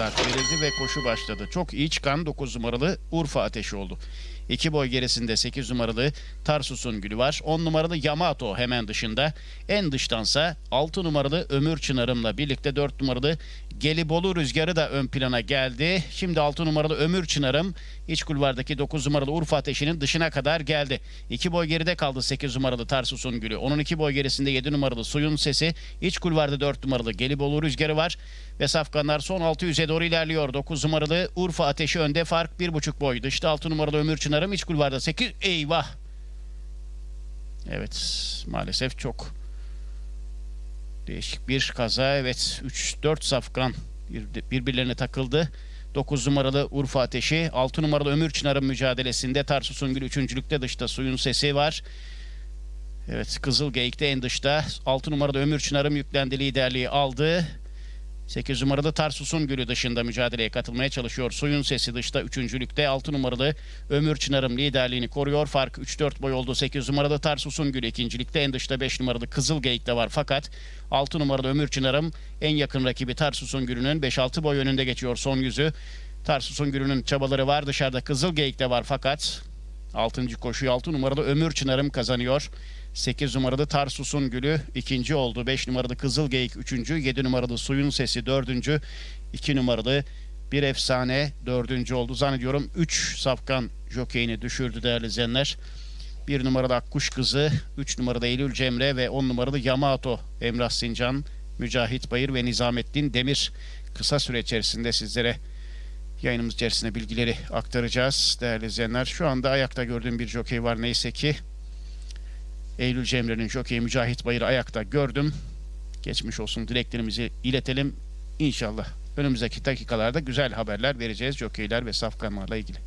start verildi ve koşu başladı. Çok iyi çıkan 9 numaralı Urfa Ateşi oldu. 2 boy gerisinde 8 numaralı Tarsus'un gülü var. 10 numaralı Yamato hemen dışında. En dıştansa 6 numaralı Ömür Çınar'ımla birlikte 4 numaralı Gelibolu Rüzgarı da ön plana geldi. Şimdi 6 numaralı Ömür Çınar'ım iç kulvardaki 9 numaralı Urfa Ateşi'nin dışına kadar geldi. 2 boy geride kaldı 8 numaralı Tarsus'un gülü. Onun 2 boy gerisinde 7 numaralı Suyun Sesi. İç kulvarda 4 numaralı Gelibolu Rüzgarı var. Ve safkanlar son 600'e doğru ilerliyor. 9 numaralı Urfa Ateşi önde fark 1,5 boy. Dışta 6 numaralı Ömür Çınar'ım iç kulvarda 8. Eyvah! Evet maalesef çok değişik bir kaza. Evet 3-4 safkan bir- birbirlerine takıldı. 9 numaralı Urfa Ateşi, 6 numaralı Ömür Çınar'ın mücadelesinde Tarsus'un Gül üçüncülükte dışta suyun sesi var. Evet Kızıl Geyik'te en dışta 6 numaralı Ömür Çınar'ın yüklendi liderliği aldı. 8 numaralı Tarsus'un gülü dışında mücadeleye katılmaya çalışıyor. Suyun sesi dışta üçüncülükte 6 numaralı Ömür Çınar'ım liderliğini koruyor. Fark 3-4 boy oldu. 8 numaralı Tarsus'un gülü ikincilikte en dışta 5 numaralı Kızıl Geyik'te var. Fakat 6 numaralı Ömür Çınar'ım en yakın rakibi Tarsus'un gülünün 5-6 boy önünde geçiyor son yüzü. Tarsus'un gülünün çabaları var. Dışarıda Kızıl Geyik'te var fakat 6. koşuyu 6 numaralı Ömür Çınar'ım kazanıyor. 8 numaralı Tarsus'un gülü ikinci oldu. 5 numaralı Kızıl Geyik üçüncü. 7 numaralı Suyun Sesi dördüncü. 2 numaralı bir efsane dördüncü oldu. Zannediyorum 3 safkan jokeyini düşürdü değerli izleyenler. 1 numaralı Akkuş Kızı, 3 numaralı Eylül Cemre ve 10 numaralı Yamato Emrah Sincan, Mücahit Bayır ve Nizamettin Demir kısa süre içerisinde sizlere yayınımız içerisinde bilgileri aktaracağız değerli izleyenler. Şu anda ayakta gördüğüm bir jokey var neyse ki. Eylül Cemre'nin jokeyi Mücahit Bayır'ı ayakta gördüm. Geçmiş olsun dileklerimizi iletelim. İnşallah önümüzdeki dakikalarda güzel haberler vereceğiz jokeyler ve safkanlarla ilgili.